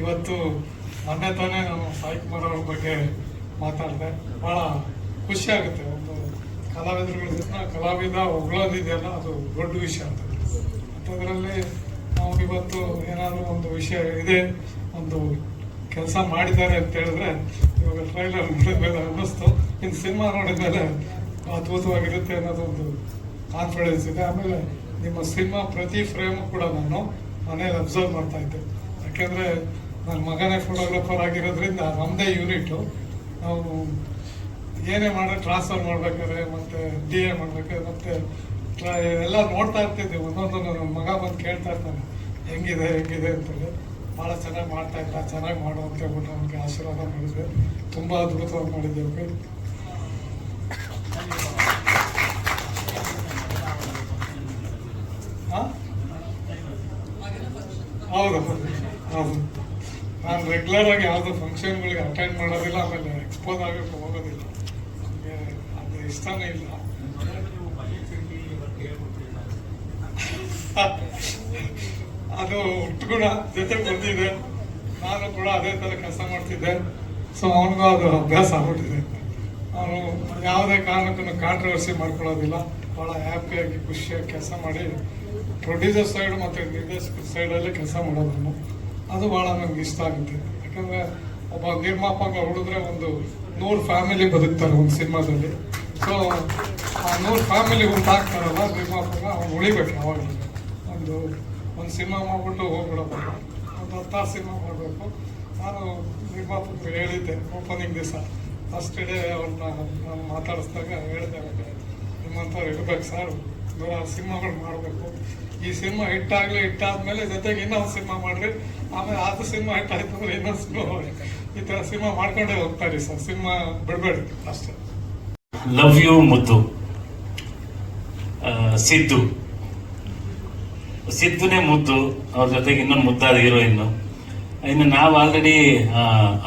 ಇವತ್ತು ಮೊನ್ನೆ ತಾನೇ ನಾನು ಸಾಯಿ ಕುಮಾರ್ ಬಗ್ಗೆ ಮಾತಾಡಿದೆ. ಬಹಳ ಖುಷಿ ಆಗುತ್ತೆ. ಒಂದು ಕಲಾವಿದರುಗಳ ಜೊತೆ ಕಲಾವಿದ ಹೊಗಳೋದಿದೆಯಲ್ಲ ಅದು ದೊಡ್ಡ ವಿಷಯ ಅಂತ. ಅಂಥದ್ರಲ್ಲಿ ನಾವು ಇವತ್ತು ಏನಾದರೂ ಒಂದು ವಿಷಯ ಇದೆ, ಒಂದು ಕೆಲಸ ಮಾಡಿದ್ದಾರೆ ಅಂತ ಹೇಳಿದ್ರೆ, ಇವಾಗ ಟ್ರೈಲರ್ ನೋಡಿದ್ಮೇಲೆ ಅನ್ನಿಸ್ತು. ಇನ್ನು ಸಿನಿಮಾ ನೋಡಿದ್ಮೇಲೆ ಅದ್ಭುತವಾಗಿರುತ್ತೆ ಅನ್ನೋದು ಒಂದು ಕಾನ್ಫಿಡೆನ್ಸ್ ಇದೆ. ಆಮೇಲೆ ನಿಮ್ಮ ಸಿನಿಮಾ ಪ್ರತಿ ಫ್ರೇಮ್ ಕೂಡ ನಾನು ಮನೇಲಿ ಅಬ್ಸರ್ವ್ ಮಾಡ್ತಾ ಇದ್ದೆ. ಯಾಕೆಂದ್ರೆ ನನ್ನ ಮಗನೇ ಫೋಟೋಗ್ರಾಫರ್ ಆಗಿರೋದ್ರಿಂದ ನಮ್ಮದೇ ಯೂನಿಟು ನಾವು ಏನೇ ಮಾಡಿದ್ರೆ ಟ್ರಾನ್ಸ್ಫರ್ ಮಾಡ್ಬೇಕಾದ್ರೆ ಮತ್ತೆ ಡಿ ಎ ಮಾಡ್ಬೇಕಾದ್ರೆ ಮತ್ತೆ ಎಲ್ಲ ನೋಡ್ತಾ ಇರ್ತಿದ್ದೆ ಒಂದೊಂದು ನನ್ನ ಮಗ ಬಂದು ಕೇಳ್ತಾ ಇರ್ತಾನೆ, ಹೆಂಗಿದೆ ಹೆಂಗಿದೆ? ಅಂತೇಳಿ. ಭಾಳ ಚೆನ್ನಾಗಿ ಮಾಡ್ತಾ ಇದ್ದ, ಚೆನ್ನಾಗಿ ಮಾಡು, ಅಂತ ಹೇಳ್ಬಿಟ್ಟು ನಮಗೆ ಆಶೀರ್ವಾದ ಮಾಡಿದ್ವಿ. ತುಂಬ ಅದ್ಭುತವಾಗಿ ಮಾಡಿದ್ದೇವೆ ಹೌದು. ನಾನು ರೆಗ್ಯುಲರ್ ಆಗಿ ಯಾವುದೋ ಫಂಕ್ಷನ್ಗಳಿಗೆ ಅಟೆಂಡ್ ಮಾಡೋದಿಲ್ಲ, ಆಮೇಲೆ ಎಕ್ಸ್ಪೋಸ್ ಆಗಕ್ಕೆ ಹೋಗೋದಿಲ್ಲ. ನನಗೆ ಅದು ಇಷ್ಟನೇ ಇಲ್ಲ. ಅದು ಹುಟ್ಟುಗುಣ ಜೊತೆ ಬಂದಿದೆ. ನಾನು ಕೂಡ ಅದೇ ಥರ ಕೆಲಸ ಮಾಡ್ತಿದ್ದೆ. ಸೊ ಅವನಿಗೂ ಅದು ಅಭ್ಯಾಸ ಆಗ್ಬಿಟ್ಟಿದೆ. ಅವನು ಯಾವುದೇ ಕಾರಣಕ್ಕೂ ಕಾಂಟ್ರವರ್ಸಿ ಮಾಡ್ಕೊಳ್ಳೋದಿಲ್ಲ. ಭಾಳ ಹ್ಯಾಪಿಯಾಗಿ ಖುಷಿಯಾಗಿ ಕೆಲಸ ಮಾಡಿ ಪ್ರೊಡ್ಯೂಸರ್ ಸೈಡ್ ಮತ್ತು ನಿರ್ದೇಶಕರ ಸೈಡಲ್ಲಿ ಕೆಲಸ ಮಾಡೋದನ್ನು. ಅದು ಭಾಳ ನನಗೆ ಇಷ್ಟ ಆಗುತ್ತೆ. ಯಾಕಂದರೆ ಒಬ್ಬ ನಿರ್ಮಾಪಕ ಹುಡಿದ್ರೆ ಒಂದು ನೂರು ಫ್ಯಾಮಿಲಿ ಬದುಕ್ತಾರೆ ಒಂದು ಸಿನಿಮಾದಲ್ಲಿ. ಸೊ ಆ ನೂರು ಫ್ಯಾಮಿಲಿ ಉಂಟಾಗ್ತಾರಲ್ಲ ನಿರ್ಮಾಪಕ, ಅವ್ನು ಉಳಿಬೇಕು ಯಾವಾಗಲೂ. ಒಂದು ಒಂದು ಸಿನಿಮಾ ಮಾಡ್ಬಿಟ್ಟು ಹೋಗ್ಬಿಡಬೇಕು ಒಂದು ಹತ್ತಾರು ಸಿನಿಮಾ ಮಾಡಬೇಕು. ನಾನು ನಿರ್ಮಾಪಕರು ಹೇಳಿದ್ದೆ ಓಪನಿಂಗ್ ದಿವಸ. ಫಸ್ಟ್ ಡೇ ಅವ್ರನ್ನ ನಾನು ಮಾತಾಡಿಸಿದಾಗ ಹೇಳಿದೆ, ನಿಮ್ಮಂಥವ್ರು ಇರ್ಬೇಕು ಸರ್. ನೂರಾರು ಸಿನಿಮಾಗಳು ಮಾಡಬೇಕು. ಈ ಸಿನಿಮಾ ಹಿಟ್ ಆಗ್ಲಿ, ಹಿಟ್ ಆದ್ಮೇಲೆ ಜೊತೆಗೆ ಇನ್ನೊಂದು ಸಿನಿಮಾ ಮಾಡ್ರಿ. ಆಮೇಲೆ ಅದು ಸಿನಿಮಾ ಹಿಟ್ ಆಯ್ತು ಅಂದ್ರೆ ಇನ್ನೊಂದು ಸಿನಿಮಾ ಈ ತರ ಸಿನಿಮಾ ಮಾಡ್ಕೊಂಡೇ ಹೋಗ್ತಾರೆ ಸರ್. ಸಿನಿಮಾ ಬಿಡಬೇಡಿ ಅಷ್ಟೇ. ಲವ್ ಯು ಮುದ್ದು. ಸಿದ್ದು. ಸಿದ್ದುನೇ ಮುದ್ದು. ಅವ್ರ ಜೊತೆಗೆ ಇನ್ನೊಂದು ಮುದ್ದಾದ ಹೀರೋಯಿನ್. ಇನ್ನು ನಾವು ಆಲ್ರೆಡಿ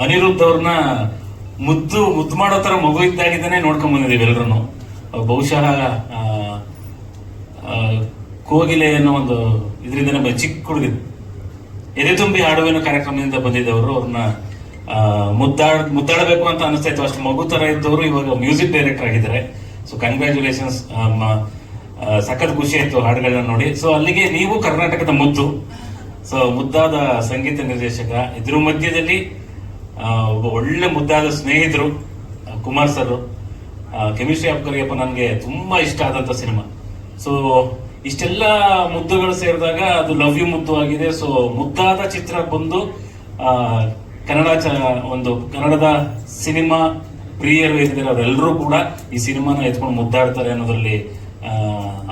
ಅನಿರುದ್ಧ ಅವ್ರನ್ನ ಮುದ್ದು ಮುದ್ದು ಮಾಡೋ ತರ ಮಗು ಇದ್ದಾಗಿದ್ದಾನೆ ನೋಡ್ಕೊಂಡ್ ಬಂದಿದ್ದೀವಿ ಎಲ್ರು ಬಹುಶಃ ಕೋಗಿಲೆ ಅನ್ನೋ ಒಂದು ಇದರಿಂದ ಚಿಕ್ಕ ಹುಡುಗ ಎದೆ ತುಂಬಿ ಹಾಡುವಿನ ಕಾರ್ಯಕ್ರಮದಿಂದ ಬಂದಿದ್ದವರು, ಅವ್ರನ್ನ ಮುದ್ದಾಡ್, ಮುದ್ದಾಡಬೇಕು ಅಂತ ಅನಿಸ್ತಾ ಇತ್ತು ಅಷ್ಟು ಮಗು ತರ ಇದ್ದವರು ಇವಾಗ ಮ್ಯೂಸಿಕ್ ಡೈರೆಕ್ಟರ್ ಆಗಿದ್ದಾರೆ. ಸೊ ಕಂಗ್ರ್ಯಾಚುಲೇಷನ್ಸ್ ಸಖತ್ ಖುಷಿ ಆಯ್ತು ಹಾಡುಗಳನ್ನ ನೋಡಿ. ಸೊ ಅಲ್ಲಿಗೆ ನೀವು ಕರ್ನಾಟಕದ ಮುದ್ದು. ಸೊ ಮುದ್ದಾದ ಸಂಗೀತ ನಿರ್ದೇಶಕ. ಇದ್ರ ಮಧ್ಯದಲ್ಲಿ ಒಬ್ಬ ಒಳ್ಳೆ ಮುದ್ದಾದ ಸ್ನೇಹಿತರು Kumar sir chemistry of Kariyappa ನನಗೆ ತುಂಬಾ ಇಷ್ಟ ಆದಂತ ಸಿನಿಮಾ. ಸೊ ಇಷ್ಟೆಲ್ಲ ಮುದ್ದುಗಳು ಸೇರಿದಾಗ ಅದು ಲವ್ ಯು ಮುದ್ದು ಆಗಿದೆ. ಸೊ ಮುದ್ದಾದ ಚಿತ್ರ ಬಂದು ಕನ್ನಡ ಚ, ಒಂದು ಕನ್ನಡದ ಸಿನಿಮಾ ಪ್ರಿಯರು ಇದ್ದಾರೆ ಅವರೆಲ್ಲರೂ ಕೂಡ ಈ ಸಿನಿಮಾನ ಎತ್ಕೊಂಡು ಮುದ್ದಾಡ್ತಾರೆ ಅನ್ನೋದ್ರಲ್ಲಿ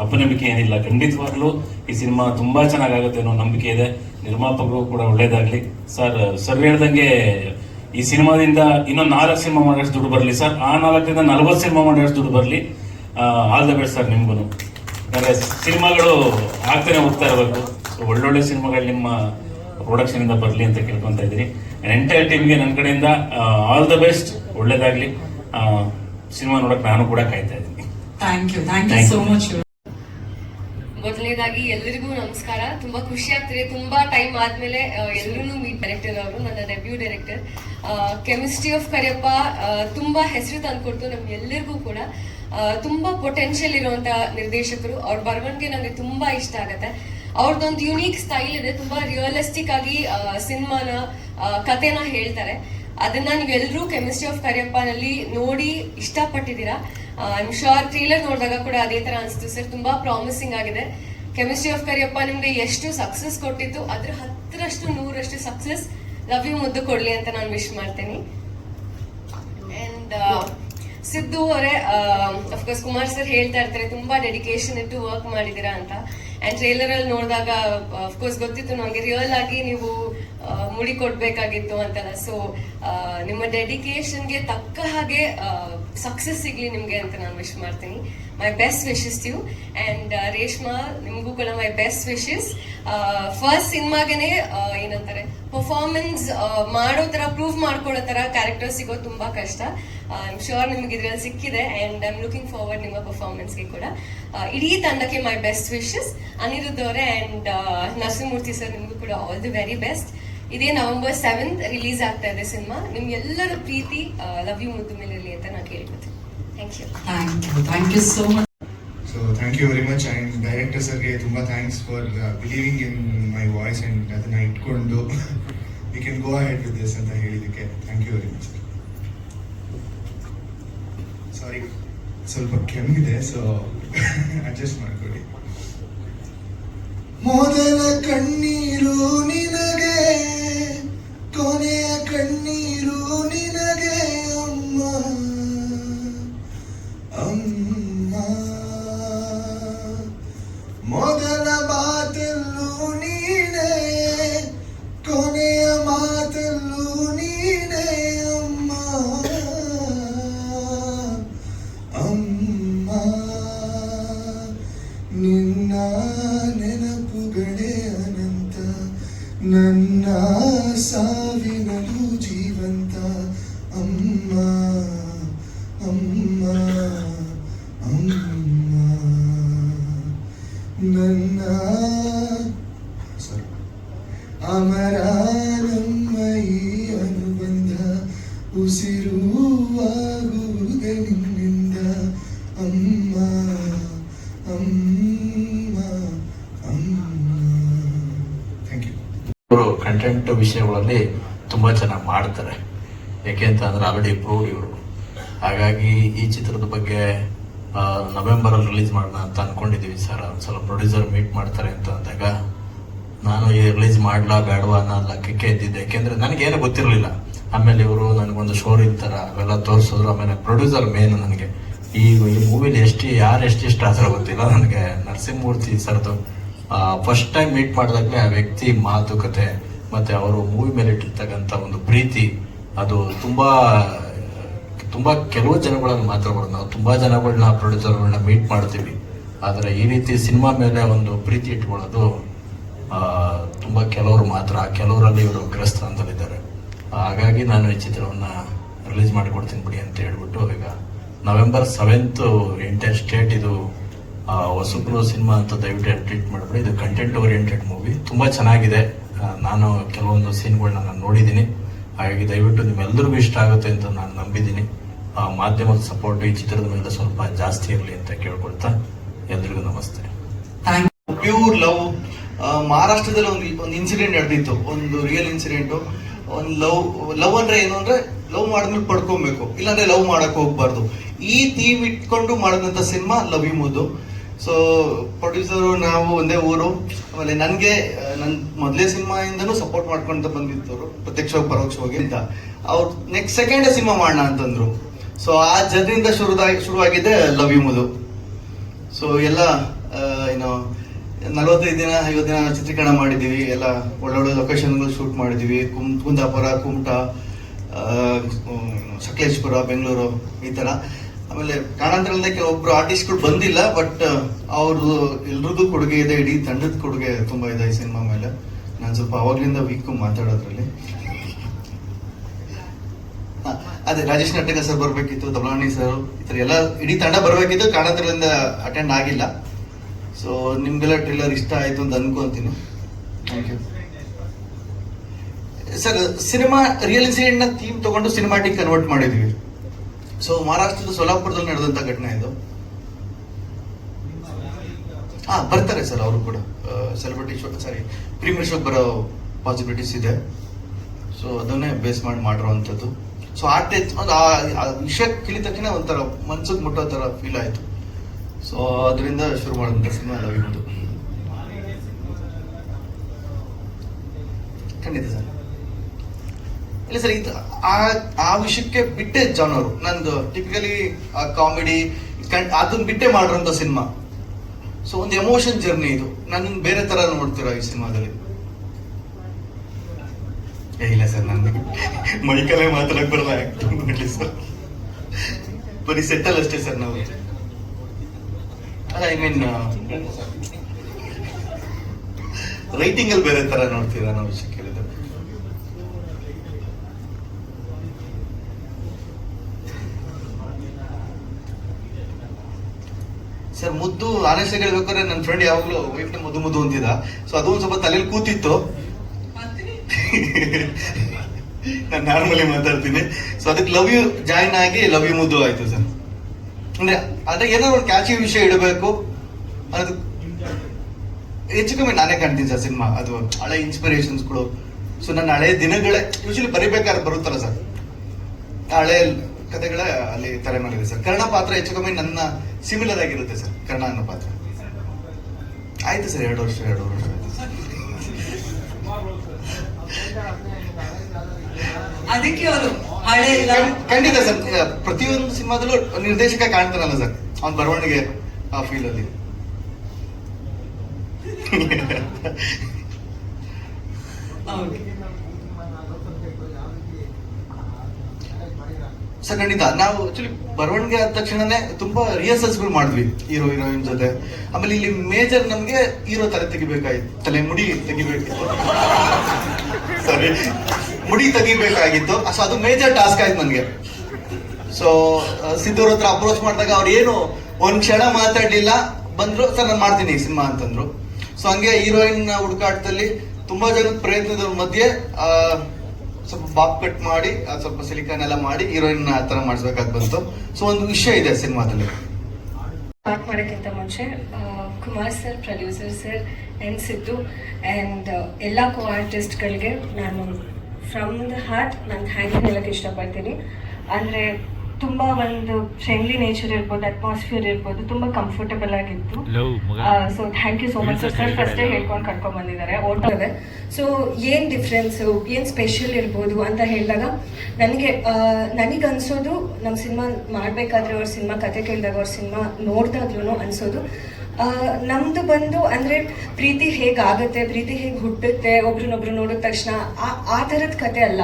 ಅಪನಂಬಿಕೆ ಏನಿಲ್ಲ. ಖಂಡಿತವಾಗ್ಲೂ ಈ ಸಿನಿಮಾ ತುಂಬಾ ಚೆನ್ನಾಗಾಗುತ್ತೆ ಅನ್ನೋ ನಂಬಿಕೆ ಇದೆ. ನಿರ್ಮಾಪಕರು ಕೂಡ ಒಳ್ಳೇದಾಗ್ಲಿ. ಸರ್ ಸರ್ ಹೇಳ್ದಂಗೆ ಈ ಸಿನಿಮಾದಿಂದ ಇನ್ನೊಂದು ನಾಲ್ಕು ಸಿನಿಮಾ ಮಾಡೋಷ್ಟು ದುಡ್ಡು ಬರಲಿ ಸರ್. ಆ ನಾಲ್ಕರಿಂದ ನಲ್ವತ್ತು ಸಿನಿಮಾ ಮಾಡೋಷ್ಟು ದುಡ್ಡು ಬರಲಿ. ಆಲ್ ದ ಬೆಸ್ಟ್ ಸರ್ ನಿಮ್ಗೂ ಯಾಕಂದ್ರೆ ಸಿನಿಮಾಗಳು ಆಗ್ತಾನೆ ಹೋಗ್ತಾ ಇರಬೇಕು. ಸೊ ಒಳ್ಳೊಳ್ಳೆ ಸಿನಿಮಾಗಳು ನಿಮ್ಮ ಪ್ರೊಡಕ್ಷನ್ ಇಂದ ಬರಲಿ ಅಂತ ಕೇಳ್ಕೊಂತ ಇದ್ದೀನಿ ಎಂಟೈರ್ ಟೀಮ್ಗೆ ನನ್ನ ಕಡೆಯಿಂದ ಆಲ್ ದ ಬೆಸ್ಟ್ ಒಳ್ಳೇದಾಗ್ಲಿ. ಸಿನಿಮಾ ನೋಡಕ್ ನಾನು ಕೂಡ ಕಾಯ್ತಾ ಇದ್ದೀನಿ. Thank you thank you Thank so you. Much ಮೊದಲನೇದಾಗಿ ಎಲ್ಲರಿಗೂ ನಮಸ್ಕಾರ. ತುಂಬಾ ಖುಷಿ ಆಗ್ತಿದೆ. ತುಂಬಾ ಟೈಮ್ ಆದ್ಮೇಲೆ ಎಲ್ಲರೂ ಮೀಟ್ ಡೈರೆಕ್ಟರ್ ಅವರು ನನ್ನ debut director chemistry of Kariyappa ತುಂಬಾ ಹೆಸರು ತಂದ್ಕೊಡ್ತು ನಮ್ಗೆಲ್ಲರಿಗೂ ಕೂಡ. ತುಂಬಾ ಪೊಟೆನ್ಷಿಯಲ್ ಇರುವಂತ ನಿರ್ದೇಶಕರು. ಅವ್ರ ಬರವಣಿಗೆ ನನಗೆ ತುಂಬಾ ಇಷ್ಟ ಆಗತ್ತೆ. ಅವ್ರದ್ದೊಂದು ಯುನೀಕ್ ಸ್ಟೈಲ್ ಇದೆ. ತುಂಬಾ ರಿಯಲಿಸ್ಟಿಕ್ ಆಗಿ ಸಿನಿಮಾನ ಕತೆನ ಹೇಳ್ತಾರೆ. ಅದನ್ನ ನೀವೆಲ್ಲರೂ ಕೆಮಿಸ್ಟ್ರಿ ಆಫ್ ಕರಿಯಪ್ಪನಲ್ಲಿ ನೋಡಿ ಇಷ್ಟಪಟ್ಟಿದ್ದೀರಾ? ಐಮ್ ಶೋರ್ ಥ್ರೀಲರ್ ನೋಡಿದಾಗ ಕೂಡ ಅದೇ ತರ ಅನಿಸ್ತು. ಸರ್, ತುಂಬಾ ಪ್ರಾಮಿಸಿಂಗ್ ಆಗಿದೆ. ಕೆಮಿಸ್ಟ್ರಿ ಆಫ್ ಕರಿಯಪ್ಪ ನಿಮ್ಗೆ ಎಷ್ಟು ಸಕ್ಸಸ್ ಕೊಟ್ಟಿತ್ತು? ಅದ್ರ ಹತ್ತರಷ್ಟು, ನೂರಷ್ಟು ಸಕ್ಸಸ್ ಲವ್ ಯು ಮುದ್ದು ಕೊಡ್ಲಿ ಅಂತ ನಾನು ವಿಶ್ ಮಾಡ್ತೀನಿ. ಅಂಡ್ ಸಿದ್ದು ಅವರೇ ಅಫ್ಕೋರ್ಸ್ ಕುಮಾರ್ ಸರ್ ಹೇಳ್ತಾ ಇರ್ತಾರೆ, ತುಂಬಾ ಡೆಡಿಕೇಶನ್ ಇಟ್ಟು ವರ್ಕ್ ಮಾಡಿದೀರಾ ಅಂತ. ಅಂಡ್ ಟ್ರೇಲರ್ ಅಲ್ಲಿ ನೋಡಿದಾಗ ಅಫ್ಕೋರ್ಸ್ ಗೊತ್ತಿತ್ತು ನನಗೆ ರಿಯಲ್ ಆಗಿ ನೀವು ಮುಡಿ ಕೊಡ್ಬೇಕಾಗಿತ್ತು ಅಂತಲ್ಲ. ಸೊ ನಿಮ್ಮ ಡೆಡಿಕೇಶನ್ಗೆ ತಕ್ಕ ಹಾಗೆ ಸಕ್ಸಸ್ ಸಿಗ್ಲಿ ನಿಮ್ಗೆ ಅಂತ ನಾನು ವಿಶ್ ಮಾಡ್ತೀನಿ. My best wishes you and Reshma, ನಿಮಗೂ ಕೂಡ ಮೈ ಬೆಸ್ಟ್ ವಿಶಸ್ ಫಸ್ಟ್ ಸಿನಿಮಾಗೆನೆ ಏನಂತಾರೆ ಪರ್ಫಾರ್ಮೆನ್ಸ್ ಮಾಡೋ ತರ ಪ್ರೂವ್ ಮಾಡ್ಕೊಳ್ಳೋ ತರ ಕ್ಯಾರೆಕ್ಟರ್ ಸಿಗೋದು ತುಂಬಾ ಕಷ್ಟ. ಐ ಆಮ್ ಶೋರ್ ನಿಮ್ಗೆ ಇದ್ರಲ್ಲಿ ಸಿಕ್ಕಿದೆ and I am looking forward ನಿಮ್ಮ ಪರ್ಫಾರ್ಮೆನ್ಸ್ಗೆ ಕೂಡ. ಆ, ಇಡೀ ತಂಡಕ್ಕೆ ಮೈ ಬೆಸ್ಟ್ ವಿಶಸ್ ಅನಿರುದ್ಧ ಅವರೇ ಅಂಡ್ ನರಸಿಂಹಮೂರ್ತಿ ಸರ್ ನಿಮಗೂ ಕೂಡ ಆಲ್ ದಿ ವೆರಿ ಬೆಸ್ಟ್ ಇದೇ ನವೆಂಬರ್ ಸೆವೆಂತ್ ರಿಲೀಸ್ ಆಗ್ತಾ ಇದೆ ಸಿನಿಮಾ ನಿಮ್ಗೆಲ್ಲರ ಪ್ರೀತಿ ಲವ್ ಯು ಮುದ್ದು ಮೇಲೆ ಇರಲಿ ಅಂತ ನಾನು ಕೇಳ್ಕೊತೀನಿ. Thank you thank you thank you so much so thank you very much and director ಸರ್ಗೆ ತುಂಬ thanks for believing in my voice and ಅದನ್ನು ಇಟ್ಕೊಂಡು we can go ahead with this ಅಂತ ಹೇಳಿದ್ದಕ್ಕೆ thank you very much sorry ಸ್ವಲ್ಪ ಕೆಮ್ಮಿದೆ so adjust ಮಾಡ್ಕೊಳ್ಳಿ. ಮೊದಲ ಕಣ್ಣೀರು ಯಾಕೆ ಅಂತ ಅಂದ್ರೆ ಆಲ್ರೆಡಿ ಇವರು. ಹಾಗಾಗಿ ಈ ಚಿತ್ರದ ಬಗ್ಗೆ ನವೆಂಬರ್ ಅಲ್ಲಿ ರಿಲೀಸ್ ಮಾಡೋಣ ಅಂತ ಅನ್ಕೊಂಡಿದ್ದೀವಿ ಸರ್. ಒಂದ್ಸಲ ಪ್ರೊಡ್ಯೂಸರ್ ಮೀಟ್ ಮಾಡ್ತಾರೆ ಅಂತ ಅಂದಾಗ ನಾನು ಈ ರಿಲೀಸ್ ಮಾಡ್ಲಾ ಬೇಡವಾ ಅನ್ನೋ ಲೆಕ್ಕಕ್ಕೆ ಇದ್ದಿದ್ದೆ ಯಾಕೆಂದ್ರೆ ನನಗೇನು ಗೊತ್ತಿರಲಿಲ್ಲ. ಆಮೇಲೆ ಇವರು ನನಗೊಂದು ಶೋರ್ ಇರ್ತಾರ ಅವೆಲ್ಲ ತೋರಿಸಿದ್ರು. ಆಮೇಲೆ ಪ್ರೊಡ್ಯೂಸರ್ ಮೇನ್ ನನಗೆ. ಈ ಈ ಮೂವಿಲಿ ಎಷ್ಟು, ಯಾರು ಎಷ್ಟು ಇಷ್ಟ ಆದ್ರೆ ಗೊತ್ತಿಲ್ಲ ನನಗೆ. ನರಸಿಂಹಮೂರ್ತಿ ಸರ್ದು ಫಸ್ಟ್ ಟೈಮ್ ಮೀಟ್ ಮಾಡಿದಾಗಲೇ ಆ ವ್ಯಕ್ತಿ ಮಾತುಕತೆ, ಮತ್ತೆ ಅವರು ಮೂವಿ ಮೇಲೆ ಇಟ್ಟಿರ್ತಕ್ಕಂಥ ಒಂದು ಪ್ರೀತಿ ಅದು ತುಂಬಾ ತುಂಬಾ ಕೆಲವು ಮಾತ್ರ ಮಾತಾಡ್ಬೋದು ನಾವು ತುಂಬಾ ಜನಗಳನ್ನ ಪ್ರೊಡ್ಯೂಸರ್ಗಳನ್ನ ಮೀಟ್ ಮಾಡ್ತೀವಿ. ಆದರೆ ಈ ರೀತಿ ಸಿನಿಮಾ ಮೇಲೆ ಒಂದು ಪ್ರೀತಿ ಇಟ್ಕೊಳ್ಳೋದು ತುಂಬಾ ಕೆಲವರು ಮಾತ್ರ ಕೆಲವರಲ್ಲಿ ಇವರು ಗ್ರಸ್ತಂತಲ್ಲಿದ್ದಾರೆ ಹಾಗಾಗಿ ನಾನು ಈ ಚಿತ್ರವನ್ನ ರಿಲೀಸ್ ಮಾಡಿಕೊಡ್ತೀನಿ ಬಿಡಿ ಅಂತ ಹೇಳ್ಬಿಟ್ಟು ಈಗ ನವೆಂಬರ್ ಸೆವೆಂತ್ ಎಂಟೈರ್ ಸ್ಟೇಟ್ ಇದು ಹೊಸಬ್ರು ಸಿನಿಮಾ ಅಂತ ದಯವಿಟ್ಟು ಟ್ರೀಟ್ ಮಾಡಿಬಿಡಿ. ಇದು ಕಂಟೆಂಟ್ ಓರಿಯೆಂಟೆಡ್ ಮೂವಿ ತುಂಬಾ ಚೆನ್ನಾಗಿದೆ. ನಾನು ಕೆಲವೊಂದು ಸೀನ್ಗಳನ್ನ ನಾನು ನೋಡಿದ್ದೀನಿ. ಹಾಗಾಗಿ ದಯವಿಟ್ಟು ನಿಮ್ಮೆಲ್ಲರಿಗೂ ಇಷ್ಟ ಆಗುತ್ತೆ ಅಂತ ನಾನು ನಂಬಿದ್ದೀನಿ. ಆ, ಮಾಧ್ಯಮದ ಸಪೋರ್ಟ್ ಈ ಚಿತ್ರದ ಮೇಲೆ ಸ್ವಲ್ಪ ಜಾಸ್ತಿ ಇರಲಿ ಅಂತ ಕೇಳ್ಕೊಳ್ತಾ ಎಲ್ರಿಗೂ ನಮಸ್ತೆ. ಥ್ಯಾಂಕ್ ಪ್ಯೂರ್ ಲವ್ ಮಹಾರಾಷ್ಟ್ರದಲ್ಲಿ ಒಂದು ಒಂದು ಇನ್ಸಿಡೆಂಟ್ ನಡೆದಿತ್ತು. ಒಂದು ರಿಯಲ್ ಇನ್ಸಿಡೆಂಟ್ ಒಂದು ಲವ್ ಲವ್ ಅಂದ್ರೆ ಏನು ಅಂದ್ರೆ ಲವ್ ಮಾಡಿದ್ಮೇಲೆ ಪಡ್ಕೊಬೇಕು. ಇಲ್ಲಾಂದ್ರೆ ಲವ್ ಮಾಡಕ್ ಹೋಗ್ಬಾರ್ದು. ಈ ಥೀಮ್ ಇಟ್ಕೊಂಡು ಮಾಡಿದಂತ ಸಿನಿಮಾ ಲವ್ ಯು ಮುದ್ದು ಸೊ ಪ್ರೊಡ್ಯೂಸರು ನಾವು ಒಂದೇ ಊರು. ಆಮೇಲೆ ನನಗೆ ನನ್ನ ಮೊದಲೇ ಸಿನಿಮಾಯಿಂದನೂ ಸಪೋರ್ಟ್ ಮಾಡ್ಕೊಂತ ಬಂದಿದ್ದವರು ಪ್ರತ್ಯಕ್ಷವಾಗಿ ಪರೋಕ್ಷವಾಗಿ ಅಂತ. ಅವ್ರು ನೆಕ್ಸ್ಟ್ ಸೆಕೆಂಡ್ ಸಿನಿಮಾ ಮಾಡೋಣ ಅಂತಂದ್ರು. ಸೊ ಆ ಜನರಿಂದ ಶುರುದಾಗಿ, ಶುರುವಾಗಿದೆ ಲವ್ ಯು ಮುದು ಸೊ ಎಲ್ಲ ಏನೋ, ನಲವತ್ತೈದು ದಿನ, ಐವತ್ತು ದಿನ ಚಿತ್ರೀಕರಣ ಮಾಡಿದ್ದೀವಿ ಎಲ್ಲ ಒಳ್ಳೊಳ್ಳೆ ಲೊಕೇಶನ್ಗಳು ಶೂಟ್ ಮಾಡಿದ್ದೀವಿ ಕುಂ, ಕುಂದಾಪುರ, ಕುಮಟ ಸಕಲೇಶ್ಪುರ, ಬೆಂಗಳೂರು, ಈ ಥರ ಆಮೇಲೆ ಕಾರಣಾಂತರದಿಂದ ಕೆಲವೊಬ್ರು ಆರ್ಟಿಸ್ಟ್ಗಳು ಬಂದಿಲ್ಲ ಬಟ್ ಅವ್ರದ್ದು ಎಲ್ರದ್ದು ಕೊಡುಗೆ ಇದೆ, ಇಡೀ ತಂಡದ ಕೊಡುಗೆ ತುಂಬಾ ಇದೆ ಈ ಸಿನಿಮಾ ಮೇಲೆ. ನಾನು ಸ್ವಲ್ಪ ಅವಾಗ್ಲಿಂದ ವೀಕ್ ಮಾತಾಡೋದ್ರಲ್ಲಿ. ಅದೇ ರಾಜೇಶ್ ನಟಕ ಸರ್ ಬರಬೇಕಿತ್ತು ತಬಲಾಣಿ ಸರ್ ಈ ತರ ಎಲ್ಲ ಇಡೀ ತಂಡ ಬರ್ಬೇಕಿತ್ತು ಕಾರಣದಿಂದ ಅಟೆಂಡ್ ಆಗಿಲ್ಲ. ಸೊ ನಿಮ್ಗೆಲ್ಲ ಟ್ರಿಲ್ಲರ್ ಇಷ್ಟ ಆಯ್ತು ಅಂತ ಅನ್ಕೊಂತೀನಿ thank you sir cinema real ಇನ್ಸಿಡೆಂಟ್ನ theme ತಗೊಂಡು ಸಿನಿಮಾಟಿಕ್ ಕನ್ವರ್ಟ್ ಮಾಡಿದ್ವಿ ಸೊ ಮಹಾರಾಷ್ಟ್ರದ ಸೊಲಾಪುರದಲ್ಲಿ ನಡೆದಂತ ಘಟನೆ ಇದು. ಹಾ, ಬರ್ತಾರೆ ಸರ್, ಅವರು ಕೂಡ. Celebrity show sorry premier show ಬರೋ ಪಾಸಿಬಿಲಿಟೀಸ್ ಇದೆ. ಸೊ ಅದನ್ನೇ ಬೇಸ್ ಮಾಡಿ ಮಾಡಿರೋವಂಥದ್ದು ಸೊ ಆ ಟೆಚ್ ಆ ವಿಷಯ ಕಿಳಿದ ತಕ್ಷಣ ಒಂಥರ ಮನ್ಸಿಗೆ ಮುಟ್ಟೋ ಥರ ಫೀಲ್ ಆಯಿತು. ಸೊ ಅದರಿಂದ ಶುರು ಮಾಡಿದಂಥ ಸಿನಿಮಾ ಲವ್ ಖಂಡಿತ ಸರ್. ಇಲ್ಲ ಸರ್ ಇದು ಆ ಆ ವಿಷಯಕ್ಕೆ ಬಿಟ್ಟೆ ಜನರು. ನಂದು ಟಿಪಿಕಲಿ ಕಾಮಿಡಿ ಅದನ್ನ ಬಿಟ್ಟೆ ಮಾಡಿರೋಂಥ ಸಿನಿಮಾ ಸೊ ಒಂದು ಎಮೋಷನ್ ಜರ್ನಿ ಇದು. ನನ್ನ ಬೇರೆ ತರ ನೋಡ್ತೀರಾ ಈ ಸಿನಿಮಾದಲ್ಲಿ ಏ ಇಲ್ಲ ಸರ್ ನನಗೆ ಮೈಕಲೆ ಮಾತಾಡಕ್ ಬರಲ್ಲ. ಆಕ್ಟಿಂಗ್ ಮಾಡಲಿ ಸರ್. ಬರೀ ಸೆಟ್ಟಲ್ ಅಷ್ಟೇ ಸರ್ ನಾವು. ಐ ಮೀನ್ ರೈಟಿಂಗ್ ಅಲ್ಲಿ ಬೇರೆ ತರ ನೋಡ್ತೀರಾ ನಾವು ವಿಷಯ ಸರ್ ಮುದ್ದು ಆನೆಸ್ಟ್ ಹೇಳ್ಬೇಕಾದ್ರೆ ನನ್ನ ಫ್ರೆಂಡ್ ಯಾವಾಗಲೂ ವೈಫ್ನ ಮುದ್ದು ಮುದ್ದು ಅಂತಿದ್ದ. ಸೊ ಅದು ಒಂದ್ ಸ್ವಲ್ಪ ತಲೆಯಲ್ಲಿ ಕೂತಿತ್ತು. ನಾನು ನಾರ್ಮಲಿ ಮಾತಾಡ್ತೀನಿ. ಸೊ ಅದಕ್ಕೆ ಲವ್ ಯು ಜಾಯಿನ್ ಆಗಿ ಲವ್ ಯು ಮುದ್ದು ಆಯ್ತು ಸರ್. ಅಂದ್ರೆ ಅದಾಗ ಏನಾದ್ರು ಒಂದು ಕ್ಯಾಚಿ ವಿಷಯ ಇಡಬೇಕು? ಅದು ಹೆಚ್ಚು ಕಮ್ಮಿ ನಾನೇ ಕಾಣ್ತೀನಿ ಸರ್ ಸಿನಿಮಾ. ಅದು ಹಳೆ ಇನ್ಸ್ಪಿರೇಷನ್ಸ್ಗಳು ಸೊ ನನ್ನ ಹಳೆ ದಿನಗಳೇ ಯೂಶಲಿ ಬರಿಬೇಕಾದ್ರೆ ಬರುತ್ತಲ್ಲ ಸರ್. ಹಳೆ ಕಥೆಗಳೇ ಅಲ್ಲಿ ತಲೆಮಾರಿದೆ ಸರ್. ಕರ್ಣ ಪಾತ್ರ ಹೆಚ್ಚು ಕಮ್ಮಿ ನನ್ನ ಸಿಮಿಲರ್ ಆಗಿರುತ್ತೆ ಸರ್. ಕರ್ಣ ಅನ್ನೋ ಪಾತ್ರ. ಆಯ್ತು ಸರ್ ಎರಡು ವರ್ಷ ಎರಡು ವರ್ಷ ಅದಕ್ಕೆ ಅವರು ಖಂಡಿತ ಸರ್. ಪ್ರತಿಯೊಂದು ಸಿನಿಮಾದಲ್ಲೂ ನಿರ್ದೇಶಕ ಕಾಣ್ತಾನಲ್ಲ ಸರ್ ಅವ್ನ ಬರವಣಿಗೆ ಆ ಫೀಲ್ ಅಲ್ಲಿ. ಹೌದು. ಸರ್ ಖಂಡಿತ. ನಾವು ಆಕ್ಚುಲಿ ಬರವಣಿಗೆ ಆದ ತಕ್ಷಣನೇ ತುಂಬಾ ರಿಹರ್ಸಲ್ಸ್ಗಳು ಮಾಡಿದ್ವಿ ಹೀರೋ ಹೀರೋಯಿನ್ ಜೊತೆ. ಆಮೇಲೆ ಇಲ್ಲಿ ಮೇಜರ್ ನಮ್ಗೆ ಹೀರೋ ತಲೆ ತೆಗಿಬೇಕಾಗಿತ್ತು ತಲೆ ಮುಡಿ ತೆಗಿಬೇಕಿತ್ತು. ಸರಿ. ಮುಡಿ ತೆಗಿಬೇಕಾಗಿತ್ತು. ಸೊ ಅದು ಮೇಜರ್ ಟಾಸ್ಕ್ ಆಯ್ತು ನನಗೆ. ಸೊ ಸಿದ್ದೂರ್ ಹತ್ರ ಅಪ್ರೋಚ್ ಮಾಡಿದಾಗ ಅವ್ರು ಏನು ಒಂದ್ ಕ್ಷಣ ಮಾತಾಡ್ಲಿಲ್ಲ. ಬಂದ್ರು ಸರ್ ನಾನು ಮಾಡ್ತೀನಿ ಈ ಸಿನಿಮಾ ಅಂತಂದ್ರು. ಸೊ ಹಂಗೆ ಹೀರೋಯಿನ್ ಹುಡುಕಾಟದಲ್ಲಿ ತುಂಬಾ ಜನ ಪ್ರಯತ್ನದ ಮಧ್ಯೆ ಆ, ಸ್ವಲ್ಪ ಬಾಪ್ ಕಟ್ ಮಾಡಿ ಸ್ವಲ್ಪ ಸಿಲಿಕಾನ್ ಎಲ್ಲ ಮಾಡಿ ಹೀರೋಯಿನ್ ಆ ತರ ಮಾಡಿಸ್ಬೇಕಾಗಿ ಬಂತು. ಸೊ ಒಂದು ವಿಷಯ ಇದೆ ಸಿನಿಮಾದಲ್ಲಿ. ಸ್ಟಾರ್ಟ್ ಮಾಡೋಕ್ಕಿಂತ ಮುಂಚೆ Kumar sir producer sir and Siddu and ಎಲ್ಲ ಕೋ ಆರ್ಟಿಸ್ಟ್ಗಳಿಗೆ ನಾನು ಫ್ರಮ್ ದ ಹಾರ್ಟ್ ನಾನು ಥ್ಯಾಂಕ್ ಹೇಳೋಕ್ಕೆ ಇಷ್ಟಪಡ್ತೀನಿ. ಅಂದರೆ ತುಂಬ ಒಂದು ಫ್ರೆಂಡ್ಲಿ ನೇಚರ್ ಇರ್ಬೋದು ಅಟ್ಮಾಸ್ಫಿಯರ್ ಇರ್ಬೋದು ತುಂಬ ಕಂಫರ್ಟಬಲ್ ಆಗಿತ್ತು. So thank you so much sir ಫಸ್ಟೇ ಹೇಳ್ಕೊಂಡು ಕರ್ಕೊಂಡ್ ಬಂದಿದ್ದಾರೆ. ಓಟೋ ಇದೆ ಸೊ ಏನ್ ಡಿಫ್ರೆನ್ಸ್ ಏನ್ ಸ್ಪೆಷಲ್ ಇರ್ಬೋದು ಅಂತ ಹೇಳಿದಾಗ ನನಗೆ ನನಗೆ ಅನ್ಸೋದು ನಮ್ಮ ಸಿನಿಮಾ ಮಾಡಬೇಕಾದ್ರೆ ಅವ್ರ ಸಿನಿಮಾ ಕತೆ ಕೇಳಿದಾಗ ಅವ್ರ ಸಿನಿಮಾ ನೋಡಿದಾಗ್ಲೂ ಅನ್ಸೋದು. ಆ, ನಮ್ದು ಬಂದು ಅಂದ್ರೆ ಪ್ರೀತಿ ಹೇಗಾಗುತ್ತೆ ಪ್ರೀತಿ ಹೇಗೆ ಹುಟ್ಟುತ್ತೆ ಒಬ್ರನ್ನೊಬ್ರು ನೋಡಿದ ತಕ್ಷಣ ಆ ಆ ಥರದ ಕತೆ ಅಲ್ಲ.